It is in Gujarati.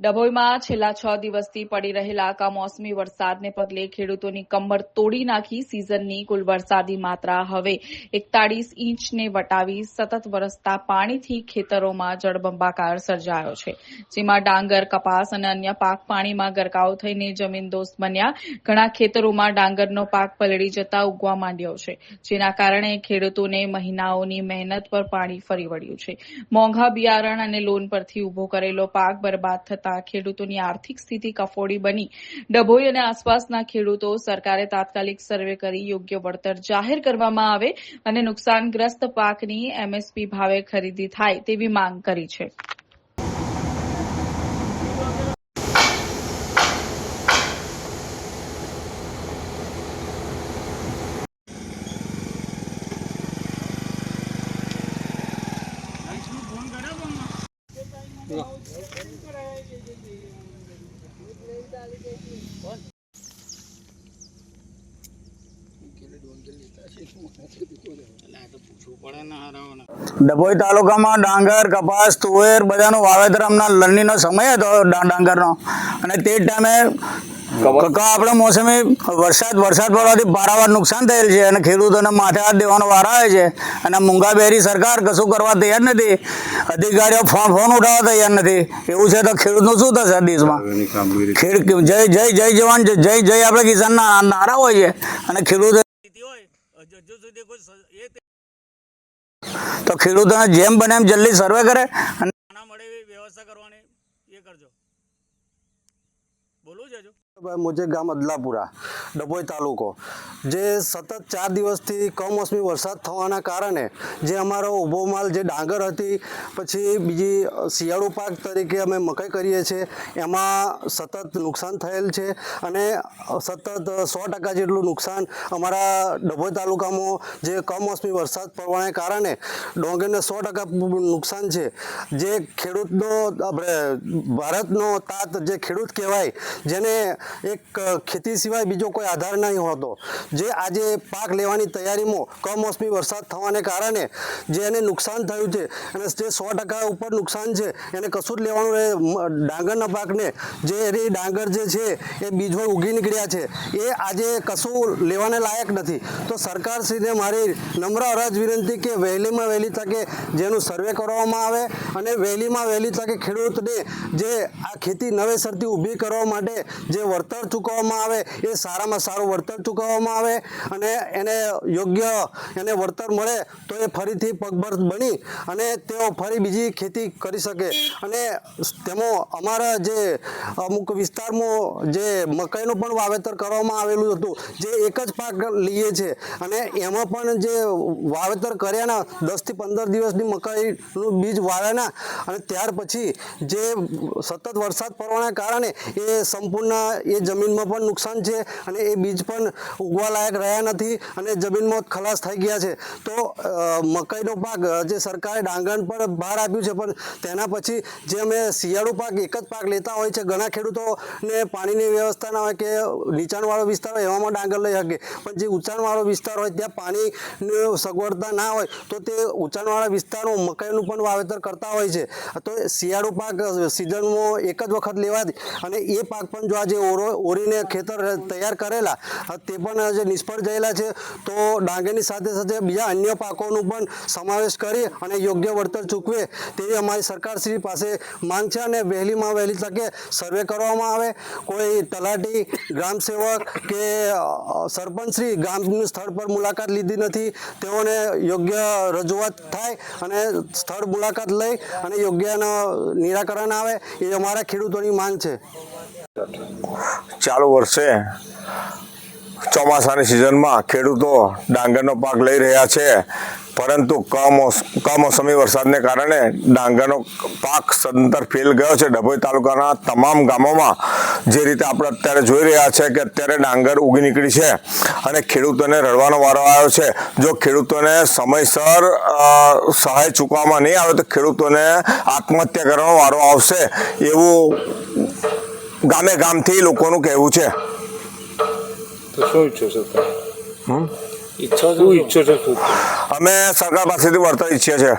ડભોઈમાં છેલ્લા છ દિવસથી પડી રહેલા કમોસમી વરસાદને પગલે ખેડૂતોની કમર તોડી નાખી સિઝનની કુલ વરસાદી માત્રા હવે એકતાળીસ ઇંચને વટાવી સતત વરસતા પાણીથી ખેતરોમાં જળબંબાકાર સર્જાયો છે. જેમાં ડાંગર, કપાસ અને અન્ય પાક પાણીમાં ગરકાવ થઈને જમીનદોસ્ત બન્યા. ઘણા ખેતરોમાં ડાંગરનો પાક પલળી જતા ઉગવા માંડ્યો છે, જેના કારણે ખેડૂતોને મહિનાઓની મહેનત પર પાણી ફરી વળ્યું છે. મોંઘા બિયારણ અને લોન પરથી ઊભો કરેલો પાક બરબાદ થતા ખેડૂતોની આર્થિક સ્થિતિ કફોડી બની. ડભોઈ અને આસપાસના ખેડૂતો સરકારે તાત્કાલિક સર્વે કરી યોગ્ય વળતર જાહેર કરવામાં આવે અને નુકસાનગ્રસ્ત પાકની એમએસપી ભાવે ખરીદી થાય તેવી માંગ કરી છે. ડભોઈ તાલુકામાં ડાંગર, કપાસ, તુવેર બધાનું વાવેતર હમણાં લણણીનો સમય હતો ડાંગરનો. અને તે ટાઈમે કકા આપણે મોસમી વરસાદ વરસાદ પડવાથી પારાવાર નુકસાન થયેલ છે અને ખેડૂતોને માથે હાથ દેવાનો વાર આવે છે અને મૂંગા બેરી સરકાર કશું કરવા તૈયાર નથી. અધિકારીઓ ફોન ફોન ઉઠાવવા તૈયાર નથી. એવું છે તો ખેડૂતનું શું થશે દેશમાં? ખેડ જય જય જય જવાન જય જય આપણે કિસાનના નારા હોય છે અને ખેડૂતો તો ખેડૂતોને જેમ બને એમ જલ્દી સર્વે કરે અને મળે એવી વ્યવસ્થા કરવાની એ કરજો. બોલવું છે હજુ ભાઈ મુજે ગામ અદલાપુરા, ડભોઈ તાલુકો. જે સતત ચાર દિવસથી કમોસમી વરસાદ થવાના કારણે જે અમારો ઊભો માલ, જે ડાંગર હતી, પછી બીજી શિયાળુ પાક તરીકે અમે મકાઈ કરીએ છીએ, એમાં સતત નુકસાન થયેલ છે અને સતત સો ટકા જેટલું નુકસાન અમારા ડભોઈ તાલુકામાં જે કમોસમી વરસાદ પડવાને કારણે ડોંગરને સો ટકા નુકસાન છે. જે ખેડૂતનો, આપણે ભારતનો તાત જે ખેડૂત કહેવાય, જેને એક ખેતી સિવાય બીજો કોઈ આધાર નહીં હોતો. જે આજે પાક લેવાની તૈયારીમાં કમોસમી વરસાદ થવાને કારણે જે એને નુકસાન થયું છે અને જે સો ટકા ઉપર નુકસાન છે, એને કશું જ લેવાનું રહે. ડાંગરના પાકને જે એની ડાંગર જે છે, એ બીજો ઉગી નીકળ્યા છે. એ આજે કશું લેવાને લાયક નથી. તો સરકારશ્રીને મારી નમ્ર અરજ વિનંતી કે વહેલીમાં વહેલી તકે જેનું સર્વે કરવામાં આવે અને વહેલીમાં વહેલી તકે ખેડૂતને જે આ ખેતી નવેસરથી ઊભી કરવા માટે જે વળતર ચૂકવવામાં આવે, એ સારામાં સારું વળતર ચૂકવવામાં આવે અને એને યોગ્ય એને વળતર મળે તો એ ફરીથી પગભર બની અને તેઓ ફરી બીજી ખેતી કરી શકે. અને તેમાં અમારા જે અમુક વિસ્તારમાં જે મકાઈનું પણ વાવેતર કરવામાં આવેલું હતું, જે એક જ પાક લઈએ છે અને એમાં પણ જે વાવેતર કર્યાના દસથી પંદર દિવસની મકાઈનું બીજ વાવ્યાના અને ત્યાર પછી જે સતત વરસાદ પડવાના કારણે એ સંપૂર્ણ એ જમીનમાં પણ નુકસાન છે અને એ બીજ પણ ઉગવા લાયક રહ્યા નથી અને જમીનમાં ખલાસ થઈ ગયા છે. તો મકાઈનો પાક જે સરકારે ડાંગર પર બહાર આપ્યું છે, પણ તેના પછી જે અમે શિયાળુ પાક, એક જ પાક લેતા હોય છે, ઘણા ખેડૂતોને પાણીની વ્યવસ્થા ના હોય કે નીચાણવાળો વિસ્તાર હોય એવામાં ડાંગર લઈ શકે. પણ જે ઊંચાણવાળો વિસ્તાર હોય, ત્યાં પાણીની સગવડતા ના હોય, તો તે ઊંચાણવાળા વિસ્તારમાં મકાઈનું પણ વાવેતર કરતા હોય છે. તો શિયાળુ પાક સિઝનમાં એક જ વખત લેવાથી અને એ પાક પણ જો આજે ઓરો ઓરીને ખેતર તૈયાર કરેલા તે પણ જે નિષ્ફળ ગયેલા છે. તો ડાંગરની સાથે સાથે બીજા અન્ય પાકોનું પણ સમાવેશ કરી અને યોગ્ય વળતર ચૂકવે તેવી અમારી સરકારશ્રી પાસે માંગ છે અને વહેલીમાં વહેલી તકે સર્વે કરવામાં આવે. કોઈ તલાટી ગ્રામ સેવક કે સરપંચશ્રી ગામનું સ્થળ પર મુલાકાત લીધી નથી, તેઓને યોગ્ય રજૂઆત થાય અને સ્થળ મુલાકાત લઈ અને યોગ્ય નિરાકરણ આવે, એ અમારા ખેડૂતોની માંગ છે. ચાલુ વર્ષે ચોમાસાની સિઝનમાં ખેડૂતો ડાંગરનો પાક લઈ રહ્યા છે. પરંતુ કમોસ, કમોસમી વરસાદને કારણે ડાંગરનો પાક સદંતર ફેલ ગયો છે. ડભોઈ તાલુકાના તમામ ગામોમાં જે રીતે આપણે અત્યારે જોઈ રહ્યા છે કે અત્યારે ડાંગર ઉગી નીકળી છે અને ખેડૂતોને રડવાનો વારો આવ્યો છે. જો ખેડૂતોને સમયસર સહાય ચૂકવવામાં નહીં આવે તો ખેડૂતોને આત્મહત્યા કરવાનો વારો આવશે એવું ગામે ગામથી લોકોનું કહેવું છે. તો શું ઈચ્છો છો તમે? ઈચ્છો છો શું ઈચ્છો છો શું? અમે સરકાર પાસેથી વળતર ઈચ્છીએ છીએ.